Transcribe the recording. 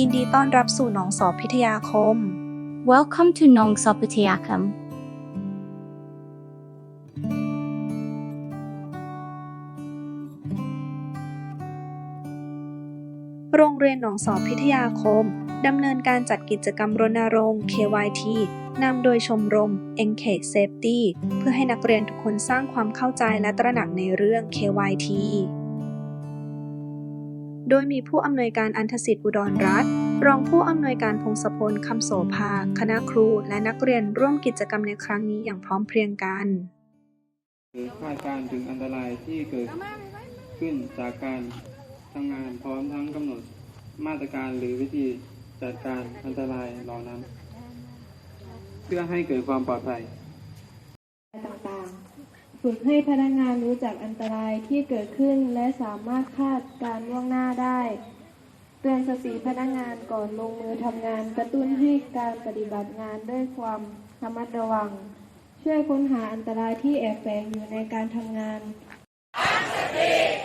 ยินดีต้อนรับสู่หนองสอบพิทยาคม Welcome to Nong Sopatiakam. โรงเรียนหนองสอบพิทยาคม ดำเนินการจัดกิจกรรมรณรงค์ KYT นำโดยชมรม Engage Safety เพื่อให้นักเรียนทุกคนสร้างความเข้าใจและตระหนักในเรื่อง KYT โดยมีผู้อำนวยการอันทสิทธิ์อุดรรัตน์รองผู้อำนวยการพงศพลคำโสภา คณะครูและนักเรียนร่วมกิจกรรมในครั้งนี้อย่างพร้อมเพรียงกันหรือคาดการณ์ถึงอันตรายที่เกิดขึ้นจากการทำงานพร้อมทั้งกำหนดมาตรการหรือวิธีจัดการอันตรายเหล่านั้น เพื่อให้เกิดความปลอดภัยต่างๆ ฝึกให้พนักงานรู้จักอันตรายที่เกิดขึ้นและสามารถคาดการณ์ล่วงหน้าได้เตือน สติพนักงานก่อนลงมือทำงาน กระตุ้นให้การปฏิบัติงานด้วยความระมัดระวัง ช่วยค้นหาอันตรายที่แอบแฝงอยู่ในการทำงานสวมหมวก